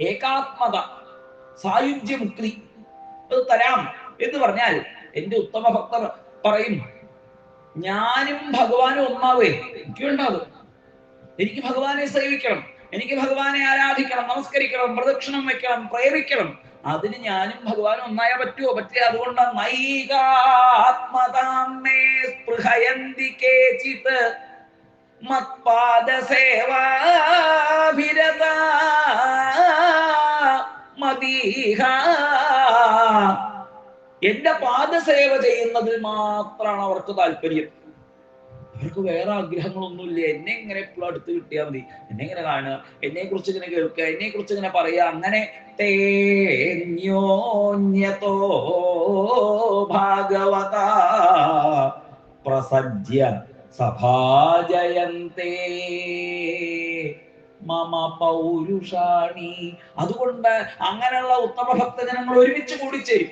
ഏകാത്മത സായുജ്യമുക്തി അത് തരാം എന്ന് പറഞ്ഞാൽ എന്റെ ഉത്തമ ഭക്തർ പറയും ഞാനും ഭഗവാനും ഒന്നാവേ. എനിക്കുണ്ടാകും. എനിക്ക് ഭഗവാനെ സേവിക്കണം എനിക്ക് ഭഗവാനെ ആരാധിക്കണം നമസ്കരിക്കണം പ്രദക്ഷിണം വെക്കണം പ്രേരിക്കണം അതിന് ഞാനും ഭഗവാനും ഒന്നായാ പറ്റുമോ പറ്റില്ല അതുകൊണ്ട് നൈകാത്മതാമേ സ്പൃഹയന്തി കേചിത് മത്പാദസേവാഭിരത. മദീഹ എന്റെ പാദസേവ ചെയ്യുന്നതിൽ മാത്രമാണ് അവർക്ക് താല്പര്യം. അവർക്ക് വേറെ ആഗ്രഹങ്ങളൊന്നുമില്ല. എന്നെ ഇങ്ങനെ എപ്പോഴും അടുത്ത് കിട്ടിയാൽ മതി. എന്നെ ഇങ്ങനെ കാണുക എന്നെ കുറിച്ച് ഇങ്ങനെ കേൾക്കുക എന്നെ കുറിച്ച് ഇങ്ങനെ പറയുക. അങ്ങനെ തേന്യോന്യതോ ഭാഗവത പ്രസജ്യ സഭാജയന്തേ മമ പൗരുഷാണി അതുകൊണ്ട് അങ്ങനെയുള്ള ഉത്തമ ഭക്തജനങ്ങൾ ഒരുമിച്ച് കൂടിച്ചേരും.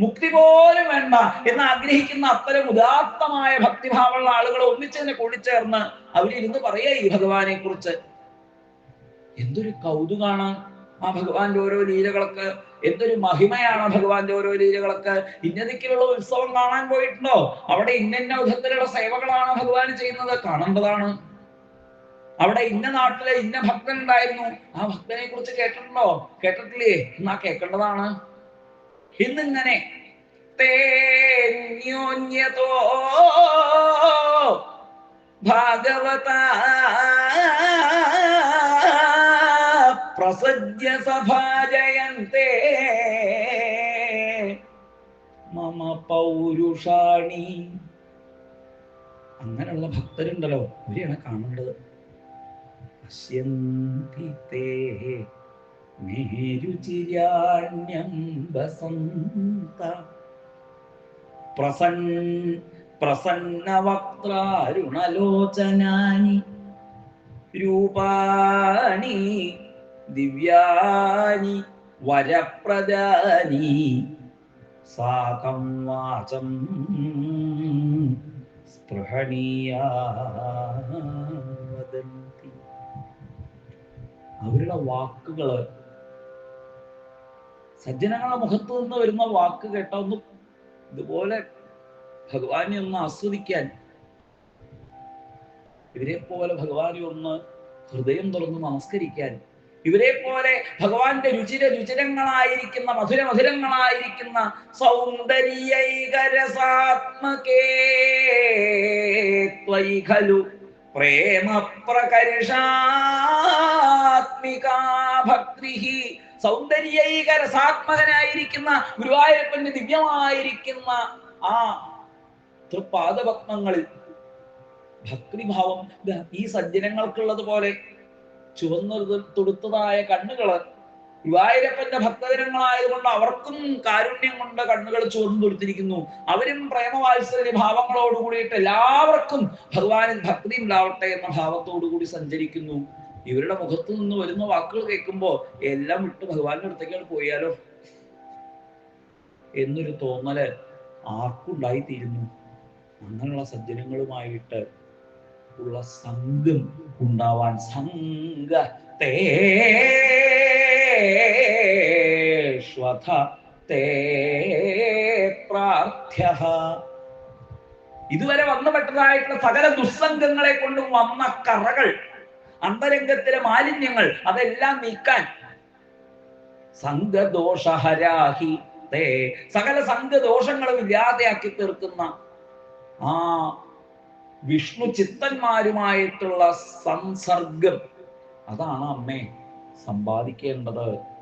മുക്തി പോലും വേണ്ട എന്ന് ആഗ്രഹിക്കുന്ന അത്തരം ഉദാത്തമായ ഭക്തിഭാവമുള്ള ആളുകൾ ഒന്നിച്ചതിനെ കൂടിച്ചേർന്ന് അവരിരുന്ന് പറയാ ഈ ഭഗവാനെ കുറിച്ച് എന്തൊരു കൗതുകാണ് ആ ഭഗവാന്റെ ഓരോ ലീലകളൊക്കെ. എന്തൊരു മഹിമയാണ് ഭഗവാന്റെ ഓരോ ലീലകളൊക്കെ. ഇന്നതിക്കുള്ള ഉത്സവം കാണാൻ പോയിട്ടുണ്ടോ? അവിടെ ഇന്ന വിധത്തിലുള്ള സേവകളാണ് ഭഗവാൻ ചെയ്യുന്നത്. കാണേണ്ടതാണ്. അവിടെ ഇന്ന നാട്ടിലെ ഇന്ന ഭക്തൻ ഉണ്ടായിരുന്നു. ആ ഭക്തനെ കുറിച്ച് കേട്ടിട്ടുണ്ടോ? കേട്ടിട്ടില്ലേ? എന്നാ കേൾക്കേണ്ടതാണ്. ഇന്നിങ്ങനെ തേന്യോന്യതോ ഭാഗവത പ്രസജ്യ സഭാജയന്തേ മമ പൗരുഷാണി. അങ്ങനെയുള്ള ഭക്തരുണ്ടല്ലോ. ഇവരെയാണ് കാണേണ്ടത്. പശ്യന്തി തേ മേരുചിരാണ്യം വസന്ത. പ്രസൻ പ്രസന്നവക്രാരുണലോചനാനി രൂപാണി ദിവ്യാനി വരപ്രദാനി. സാകം വാചം സ്പൃഹണീയാ. വാക്കുകൾ. സജ്ജനങ്ങളുടെ മുഖത്ത് നിന്ന് വരുന്ന വാക്ക് കേട്ട ഒന്ന് ഇതുപോലെ ഭഗവാനെ ഒന്ന് ആസ്വദിക്കാൻ ഇവരെ പോലെ ഭഗവാനെ ഒന്ന് ഹൃദയം തുറന്ന് നമസ്കരിക്കാൻ ഇവരെ പോലെ ഭഗവാന്റെ രുചിര രുചിരങ്ങളായിരിക്കുന്ന മധുര മധുരങ്ങളായിരിക്കുന്ന സൗന്ദര്യൈകരസാത്മകേ ത്വയി ഖലു പ്രേമ പ്രകർഷാത്മികാ ഭക്തി സൗന്ദര്യൈക രസാത്മകനായിരിക്കുന്ന ഗുരുവായൂരപ്പന്റെ ദിവ്യമായിരിക്കുന്ന ആ തൃപാദപത്മങ്ങളിൽ ഭക്തിഭാവം ഈ സജ്ജനങ്ങൾക്കുള്ളത് പോലെ ചുവന്നു തൊടുത്തതായ കണ്ണുകൾ ഗുരുവായൂരപ്പന്റെ ഭക്തജനങ്ങളായതുകൊണ്ട് അവർക്കും കാരുണ്യം കൊണ്ട് കണ്ണുകൾ ചുവന്നു തൊടുത്തിരിക്കുന്നു. അവരും പ്രേമവാത്സല്യ ഭാവങ്ങളോട് കൂടിയിട്ട് എല്ലാവർക്കും ഭഗവാനിൽ ഭക്തി ഉണ്ടാവട്ടെ എന്ന ഭാവത്തോടു കൂടി സഞ്ചരിക്കുന്നു. ഇവരുടെ മുഖത്ത് നിന്ന് വരുന്ന വാക്കുകൾ കേൾക്കുമ്പോ എല്ലാം വിട്ട് ഭഗവാന്റെ അടുത്തേക്കാണ് പോയാലോ? എന്നൊരു തോന്നൽ ആർക്കുണ്ടായിത്തീരുന്നു? അങ്ങനെയുള്ള സജ്ജനങ്ങളുമായിട്ട് ഉള്ള സംഘം ഉണ്ടാവാൻ സംഘ തേഷ്വഥ തേ പ്രാർത്ഥ്യ ഇതുവരെ വന്നുപെട്ടതായിട്ടുള്ള സകല ദുസ്സംഗങ്ങളെ കൊണ്ടും വന്ന കറകൾ അന്തരംഗത്തിലെ മാലിന്യങ്ങൾ അതെല്ലാം നീക്കാൻ. സംഘദോഷഹരാഹി തേ. സകല സംഘദോഷങ്ങളും ഇല്ലാതെയാക്കി തീർക്കുന്ന ആ വിഷ്ണു ചിത്തന്മാരുമായിട്ടുള്ള സംസർഗം. അതാണ് അമ്മേ സമ്പാദിക്കേണ്ടത്.